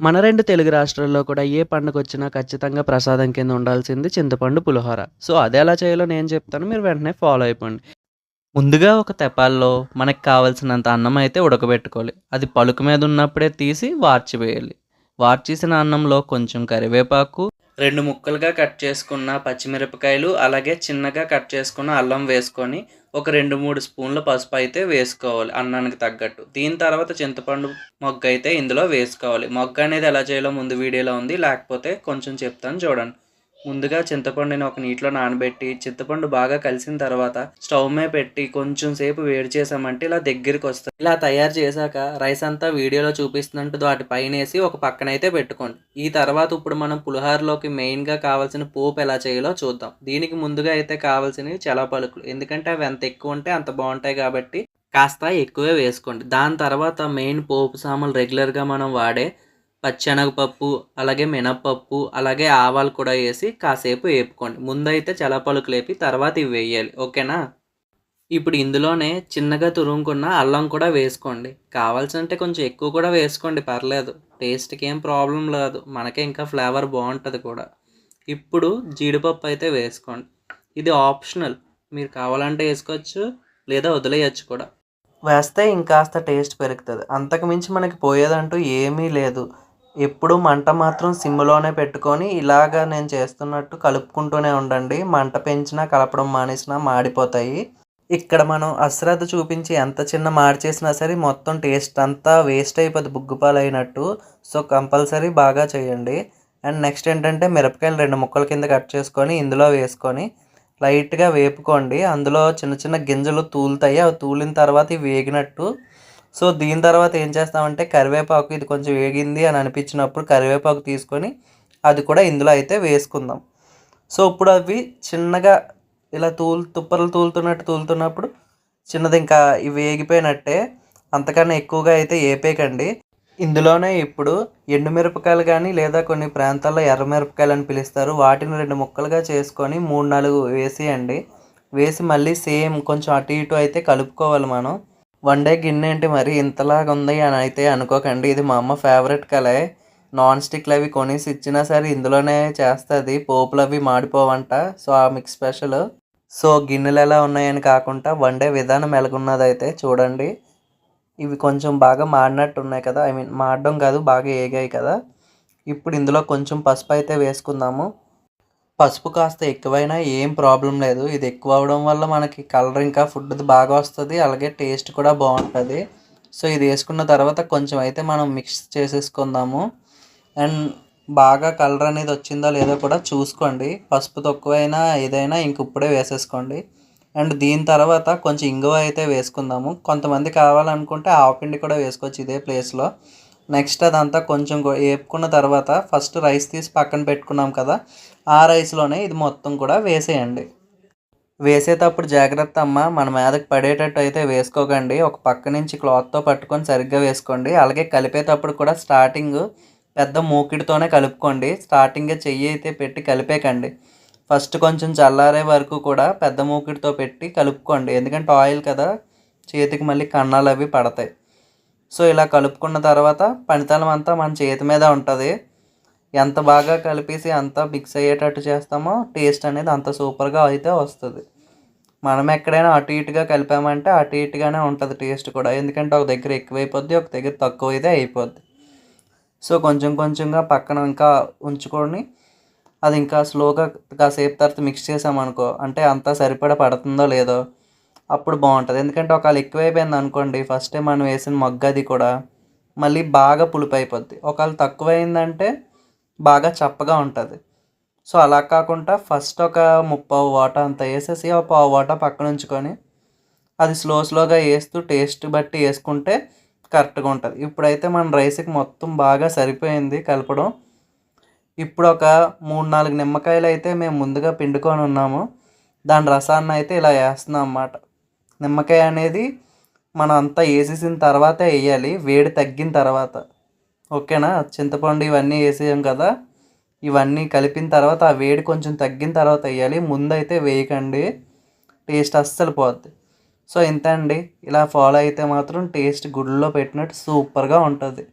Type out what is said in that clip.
మన రెండు తెలుగు రాష్ట్రాల్లో కూడా ఏ పండుగ వచ్చినా ఖచ్చితంగా ప్రసాదం కింద ఉండాల్సింది చింతపండు పులిహోర. సో అదెలా చేయాలో నేను చెప్తాను. మీరు వెంటనే ఫాలో అయిపోండి. ముందుగా ఒక తెపాల్లో మనకు కావాల్సినంత అన్నం అయితే ఉడకబెట్టుకోవాలి. అది పలుకు మీద ఉన్నప్పుడే తీసి వార్చివేయాలి. వార్చేసిన అన్నంలో కొంచెం కరివేపాకు, రెండు ముక్కలుగా కట్ చేసుకున్న పచ్చిమిరపకాయలు, అలాగే చిన్నగా కట్ చేసుకున్న అల్లం వేసుకొని ఒక రెండు మూడు స్పూన్ల పసుపు అయితే వేసుకోవాలి అన్నానికి తగ్గట్టు. దీని తర్వాత చింతపండు మొగ్గ అయితే ఇందులో వేసుకోవాలి. మొగ్గ అనేది ఎలా చేయాలో ముందు వీడియోలో ఉంది. లేకపోతే కొంచెం చెప్తాను చూడండి. ముందుగా చింతపండుని ఒక నీటిలో నానబెట్టి చింతపండు బాగా కలిసిన తర్వాత స్టవ్ మీద పెట్టి కొంచెం సేపు వేడి చేసామంటే ఇలా దగ్గరికి వస్తుంది. ఇలా తయారు చేశాక రైస్ అంతా వీడియోలో చూపిస్తున్నట్టు వాటి పైన వేసి ఒక పక్కన అయితే పెట్టుకోండి. ఈ తర్వాత ఇప్పుడు మనం పులిహోరలోకి మెయిన్గా కావాల్సిన పోపు ఎలా చేయాలో చూద్దాం. దీనికి ముందుగా అయితే కావాల్సినవి చలపలుకులు. ఎందుకంటే అవి ఎంత ఎక్కువ ఉంటే అంత బాగుంటాయి కాబట్టి కాస్త ఎక్కువే వేసుకోండి. దాని తర్వాత మెయిన్ పోపు సామాన్లు రెగ్యులర్గా మనం వాడే పచ్చెనగపప్పు అలాగే మినప్పప్పు అలాగే ఆవాలు కూడా వేసి కాసేపు వేపుకోండి. ముందైతే చలపలుకు లేపి తర్వాత ఇవి వేయాలి. ఓకేనా? ఇప్పుడు ఇందులోనే చిన్నగా తురుముకున్న అల్లం కూడా వేసుకోండి. కావాల్సింటే కొంచెం ఎక్కువ కూడా వేసుకోండి పర్లేదు. టేస్ట్కి ఏం ప్రాబ్లం లేదు. మనకే ఇంకా ఫ్లేవర్ బాగుంటుంది కూడా. ఇప్పుడు జీడిపప్పు అయితే వేసుకోండి. ఇది ఆప్షనల్. మీరు కావాలంటే వేసుకోవచ్చు లేదా వదిలేయచ్చు కూడా. వేస్తే ఇంకాస్త టేస్ట్ పెరుగుతుంది. అంతకు మించి మనకి పోయేదంటూ ఏమీ లేదు. ఎప్పుడు మంట మాత్రం సిమ్లోనే పెట్టుకొని ఇలాగ నేను చేస్తున్నట్టు కలుపుకుంటూనే ఉండండి. మంట పెంచినా కలపడం మానేసినా మాడిపోతాయి. ఇక్కడ మనం అశ్రద్ధ చూపించి ఎంత చిన్న మాడి చేసినా సరే మొత్తం టేస్ట్ అంతా వేస్ట్ అయిపోద్ది బుగ్గుపాలు అయినట్టు సో కంపల్సరీ బాగా చేయండి. అండ్ నెక్స్ట్ ఏంటంటే మిరపకాయలు రెండు ముక్కల కింద కట్ చేసుకొని ఇందులో వేసుకొని లైట్గా వేపుకోండి. అందులో చిన్న చిన్న గింజలు తూలుతాయి. అవి తూలిన తర్వాత వేగినట్టు సో దీని తర్వాత ఏం చేస్తామంటే కరివేపాకు ఇది కొంచెం వేగింది అని అనిపించినప్పుడు కరివేపాకు తీసుకొని అది కూడా ఇందులో అయితే వేసుకుందాం. సో ఇప్పుడు అవి చిన్నగా ఇలా తూలు తుప్పలు తూలుతున్నట్టు తూలుతున్నప్పుడు చిన్నది ఇంకా ఇవి వేగిపోయినట్టే అంతకన్నా ఎక్కువగా అయితే ఏపేకండి ఇందులోనే ఇప్పుడు ఎండుమిరపకాయలు కానీ లేదా కొన్ని ప్రాంతాల్లో ఎర్రమిరపకాయలు అని పిలుస్తారు. వాటిని రెండు ముక్కలుగా చేసుకొని మూడు నాలుగు వేసేయండి. వేసి మళ్ళీ సేమ్ కొంచెం అటు ఇటు అయితే కలుపుకోవాలి మనం. వన్ డే గిన్నె ఏంటి మరి? ఇంతలాగా ఉంది అని అయితే అనుకోకండి. ఇది మా అమ్మ ఫేవరెట్ కలే. నాన్ స్టిక్లు అవి కొనేసి ఇచ్చినా సరే ఇందులోనే చేస్తుంది. పోపులు అవి మాడిపోవంట. సో ఆ మిక్స్ స్పెషల్ సో గిన్నెలు ఎలా ఉన్నాయని కాకుండా వండే విధానం ఎలాగున్నది అయితే చూడండి. ఇవి కొంచెం బాగా మాడినట్టు ఉన్నాయి కదా. ఐ మీన్ మాడడం కాదు బాగా ఏగాయి కదా. ఇప్పుడు ఇందులో కొంచెం పసుపు అయితే వేసుకుందాము. పసుపు కాస్త ఎక్కువైనా ఏం ప్రాబ్లం లేదు. ఇది ఎక్కువ అవడం వల్ల మనకి కలర్ ఇంకా ఫుడ్ బాగా వస్తుంది. అలాగే టేస్ట్ కూడా బాగుంటుంది. సో ఇది వేసుకున్న తర్వాత కొంచెం అయితే మనం మిక్స్ చేసేసుకుందాము. అండ్ బాగా కలర్ అనేది వచ్చిందో లేదో కూడా చూసుకోండి. పసుపు తక్కువైనా ఏదైనా ఇంక ఇప్పుడే వేసేసుకోండి. అండ్ దీని తర్వాత కొంచెం ఇంగువ అయితే వేసుకుందాము. కొంతమంది కావాలనుకుంటే ఆవపిండి కూడా వేసుకోవచ్చు ఇదే ప్లేస్లో నెక్స్ట్ అదంతా కొంచెం వేపుకున్న తర్వాత ఫస్ట్ రైస్ తీసి పక్కన పెట్టుకున్నాం కదా ఆ రైస్లోనే ఇది మొత్తం కూడా వేసేయండి. వేసేటప్పుడు జాగ్రత్త అమ్మ మన మీదకి పడేటట్టు అయితే వేసుకోకండి. ఒక పక్క నుంచి క్లాత్తో పట్టుకొని సరిగ్గా వేసుకోండి. అలాగే కలిపేటప్పుడు కూడా స్టార్టింగ్ పెద్ద మూకిడితోనే కలుపుకోండి. స్టార్టింగే చెయ్యి అయితే పెట్టి కలిపేకండి. ఫస్ట్ కొంచెం చల్లారే వరకు కూడా పెద్ద మూకిడితో పెట్టి కలుపుకోండి. ఎందుకంటే ఆయిల్ కదా చేతికి మళ్ళీ కన్నాలు అవి పడతాయి. సో ఇలా కలుపుకున్న తర్వాత పనితనం అంతా మన చేతి మీద ఉంటుంది. ఎంత బాగా కలిపేసి అంతా మిక్స్ అయ్యేటట్టు చేస్తామో టేస్ట్ అనేది అంత సూపర్గా అయితే వస్తుంది. మనం ఎక్కడైనా అటు ఇటుగా కలిపామంటే అటు ఇటుగానే ఉంటుంది టేస్ట్ కూడా. ఎందుకంటే ఒక దగ్గర ఎక్కువైపోద్ది ఒక దగ్గర తక్కువ అయితే అయిపోద్ది. సో కొంచెం కొంచెంగా పక్కన ఇంకా ఉంచుకొని అది ఇంకా స్లోగా కాసేపు తర్వాత మిక్స్ చేసామనుకో అంటే అంతా సరిపడా పడుతుందో లేదో అప్పుడు బాగుంటుంది. ఎందుకంటే ఒకవేళ ఎక్కువైపోయింది అనుకోండి ఫస్ట్ టైం మనం వేసిన మొగ్గ అది కూడా మళ్ళీ బాగా పులుపు అయిపోద్ది. ఒకవేళ తక్కువైందంటే బాగా చప్పగా ఉంటుంది. సో అలా కాకుండా ఫస్ట్ ఒక ముప్పావు వాటా అంత వేసేసి ఒక పావు వాటా పక్కన ఉంచుకొని అది స్లో స్లోగా వేస్తూ టేస్ట్ బట్టి వేసుకుంటే కరెక్ట్గా ఉంటుంది. ఇప్పుడైతే మన రైస్కి మొత్తం బాగా సరిపోయింది కలపడం. ఇప్పుడు ఒక మూడు నాలుగు నిమ్మకాయలు అయితే మేము ముందుగా పిండుకొని ఉన్నాము. దాని రసాన్ని అయితే ఇలా వేస్తున్నాం అన్నమాట. నిమ్మకాయ అనేది మనం అంతా వేసేసిన తర్వాత వేయాలి. వేడి తగ్గిన తర్వాత. ఓకేనా? చింతపండు ఇవన్నీ వేసేయం కదా. ఇవన్నీ కలిపిన తర్వాత ఆ వేడి కొంచెం తగ్గిన తర్వాత వేయాలి. ముందైతే వేయకండి. టేస్ట్ అస్సలు పోద్ది. సో ఇంత అండి. ఇలా ఫాలో అయితే మాత్రం టేస్ట్ గుడిలో పెట్టినట్టు సూపర్గా ఉంటుంది.